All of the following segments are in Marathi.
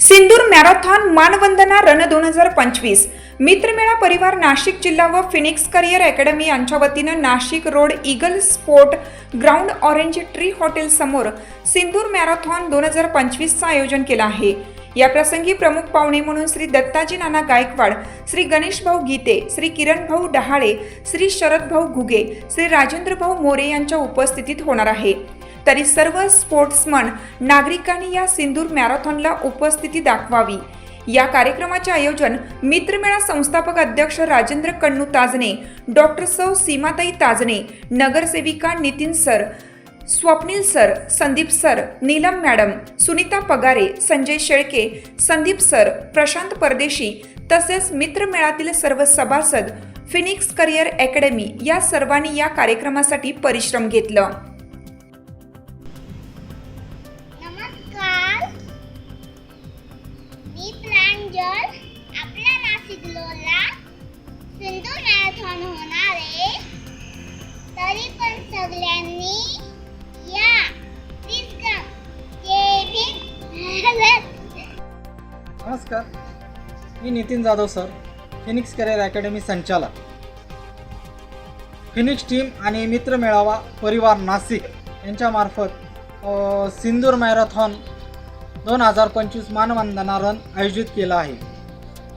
सिंदूर मॅरेथॉन मानवंदना रण दोन हजार पंचवीस. मित्रमेळा परिवार नाशिक जिल्हा व फिनिक्स करिअर अकॅडमी यांच्या वतीनं Nashik road eagle sport ground orange tree hotel समोर सिंदूर मॅरेथॉन दोन हजार पंचवीसचं आयोजन केलं आहे. या प्रसंगी प्रमुख पाहुणे म्हणून श्री दत्ताजी नाना गायकवाड श्री गणेश भाऊ गीते श्री किरण भाऊ डहाळे श्री शरद भाऊ घुगे श्री राजेंद्र भाऊ मोरे यांच्या उपस्थितीत होणार आहे. तरी सर्व स्पोर्ट्समन नागरिकांनी या सिंदूर मॅरेथॉनला उपस्थिती दाखवावी. या कार्यक्रमाचे आयोजन मित्रमेळा संस्थापक अध्यक्ष राजेंद्र कण्णू ताजने डॉक्टर सौ सीमाताई ताजने नगरसेविका Nitin sir Swapnil sir Sandeep sir Neelam madam Sunita Pagare Sanjay Shelke Sandeep sir Prashant Pardeshi तसेच मित्रमेळातील सर्व सभासद फिनिक्स करिअर अकॅडमी या सर्वांनी या कार्यक्रमासाठी परिश्रम घेतलं. जर आपल्या नाशिक लोला सिंधू मॅरेथॉन होणार आहे तरी पण सगळ्यांनी या प्लीज कम जय भीम नमस्कार. मी Nitin Jadhav sir phoenix career academy संचालक. फिनिक्स टीम आणि मित्र मेळावा परिवार नाशिक यांच्यामार्फत सिंदूर मॅरेथॉन दोन हजार पंचवीस मानवंदना रन आयोजित केला आहे.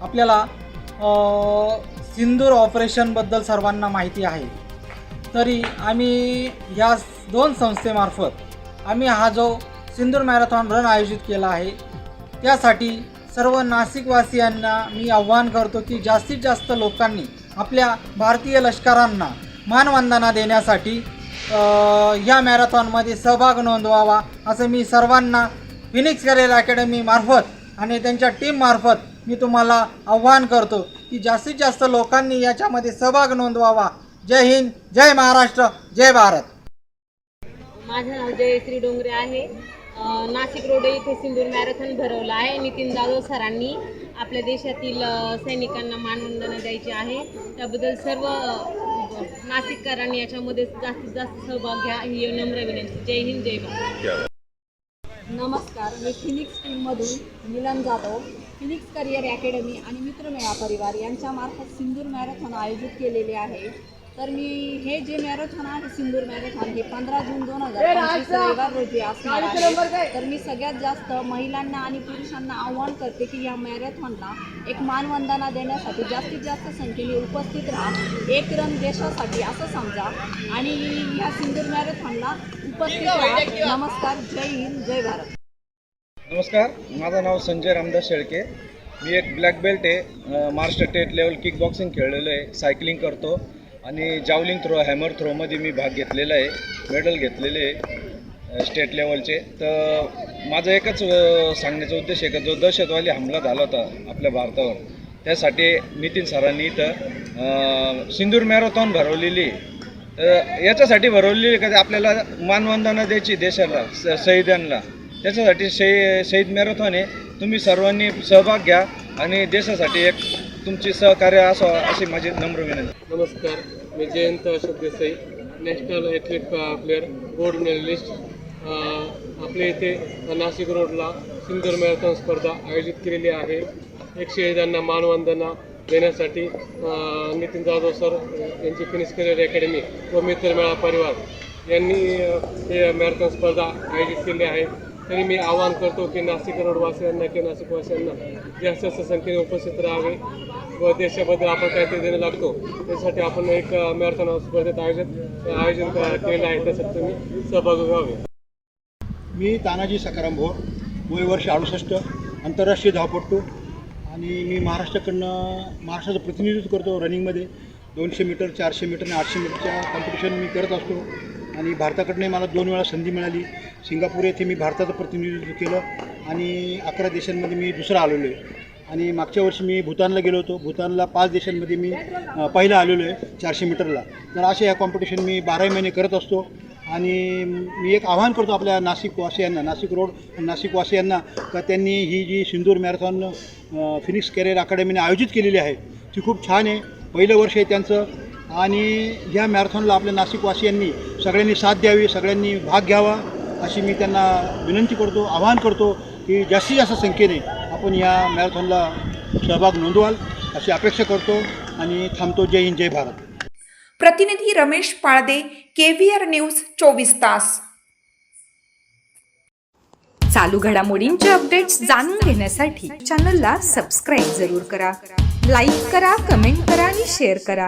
आपल्याला सिंदूर ऑपरेशनबद्दल सर्वांना माहिती आहे. तरी आम्ही या दोन संस्थेमार्फत आम्ही हा जो सिंदूर मॅरेथॉन रन आयोजित केला आहे त्यासाठी सर्व नाशिकवासियांना मी आव्हान करतो की जास्तीत जास्त लोकांनी आपल्या भारतीय लष्करांना मानवंदना देण्यासाठी या मॅरेथॉनमध्ये सहभाग नोंदवावा असं मी सर्वांना फिनिक्स करेल अकॅडमी मार्फत आणि त्यांच्या टीममार्फत मी तुम्हाला आव्हान करतो की जास्तीत जास्त लोकांनी याच्यामध्ये सहभाग नोंदवावा. जय हिंद जय महाराष्ट्र जय भारत. माझं नाव जयश्री डोंगरे आहे. नाशिक रोड इथे सिंदूर मॅरेथॉन भरवलं आहे. नितीन जाधव सरांनी आपल्या देशातील सैनिकांना मानवंदना द्यायची आहे. त्याबद्दल सर्व नाशिककरांनी याच्यामध्ये जास्तीत जास्त सहभाग घ्या. ही नम्र विनंती. जय हिंद जय भारत. नमस्कार मी फिनिक्स टीममधून Milan Jadhav phoenix career academy आणि मित्रमेळा परिवार यांच्यामार्फत सिंदूर मॅरेथॉन आयोजित केलेले आहे. तर मी हे जे मॅरेथॉन आहे सिंदूर मॅरेथॉन हे पंधरा जून दोन हजार रविवार रोजी असणार आहे. तर मी सगळ्यात जास्त महिलांना आणि पुरुषांना आव्हान करते की या मॅरेथॉनला एक मानवंदना देण्यासाठी जास्तीत जास्त संख्येने उपस्थित राहा. एक रन देशासाठी असं समजा. आणि या सिंदूर मॅरेथॉनला उपस्थित राहा. नमस्कार जय हिंद जय भारत. नमस्कार माझं नाव संजय रामदास शेळके. मी एक ब्लॅक बेल्ट आहे. Maharashtra state level kick boxing खेळलेलो आहे. सायकलिंग करतो. आणि जावलिंग थ्रो हॅमर थ्रोमध्ये मी भाग घेतलेला आहे मेडल घेतलेले आहे स्टेट लेवलचे तर माझं एकच सांगण्याचा उद्देश आहे का जो दहशतवादी हमला झाला होता आपल्या भारतावर त्यासाठी नितीन सरांनी इथं सिंदूर मॅरेथॉन भरवलेली आहे. तर याच्यासाठी भरवलेली आहे का आपल्याला मानवंदना द्यायची देशाला स शहीदांना. त्याच्यासाठी शही शहीद मॅरेथॉन आहे. तुम्ही सर्वांनी सहभाग घ्या आणि देशासाठी एक तुमची सहकार्य असावं अशी माझी नम्र विनंती. नमस्कार मी Jayant Ashok Desai national athlete player gold medalist. आपल्या इथे नाशिक रोडला सिंदूर मॅरेथॉन स्पर्धा आयोजित केलेली आहे. एकशे शहीदांना मानवंदना देण्यासाठी नितीन जाधव सर यांची फिनिश करिअर अकॅडमी व मित्रमेळा परिवार यांनी हे मॅरेथॉन स्पर्धा आयोजित केली आहे. तरी मी आवाहन करतो की नाशिक रोडवासियांना किंवा नाशिकवासियांना जास्त जास्त संख्येने उपस्थित राहावे व देशाबद्दल आपण काहीतरी देणं लागतो. त्यासाठी आपण एक मॅरेथॉन स्पर्धेत आयोजित आयोजन केलं आहे. त्यासाठी तुम्ही सहभागी व्हावे. मी तानाजी सकाराम भोर वय वर्ष अडुसष्ट आंतरराष्ट्रीय धावपटू आणि मी महाराष्ट्राकडनं महाराष्ट्राचं प्रतिनिधित्व करतो रनिंगमध्ये दोनशे मीटर चारशे मीटर आणि आठशे मीटरच्या कॉम्पिटिशन मी करत असतो. आणि भारताकडनं मला दोन वेळा संधी मिळाली. सिंगापूर येथे मी भारताचं प्रतिनिधित्व केलं आणि अकरा देशांमध्ये मी दुसरा आलेलो आहे. आणि मागच्या वर्षी मी भूतानला गेलो होतो. भूतानला पाच देशांमध्ये मी पहिला आलेलो आहे चारशे मीटरला. तर असे या कॉम्पिटिशन मी बाराही महिने करत असतो. आणि मी एक आवाहन करतो आपल्या नाशिकवासियांना नाशिक रोड नाशिकवासियांना का त्यांनी ही जी सिंदूर मॅरेथॉन फिनिक्स कॅरियर अकॅडमीने आयोजित केलेली आहे ती खूप छान आहे. पहिलं वर्ष आहे त्यांचं. आणि या मॅरेथॉनला आपल्या नाशिकवासियांनी सगळ्यांनी साथ द्यावी सगळ्यांनी भाग घ्यावा अशी मी त्यांना विनंती करतो आवाहन करतो की जास्तीत जास्त संख्येने आपण या मॅरेथॉनला सहभाग नोंदवाल अशी अपेक्षा करतो आणि थांबतो. जय हिंद जय भारत. प्रतिनिधी रमेश पाळदे केव्हीआर न्यूज चोवीस तास. चालू घडामोडींचे अपडेट्स जाणून घेण्यासाठी चॅनलला सबस्क्राईब जरूर करा. लाईक करा कमेंट करा आणि शेअर करा.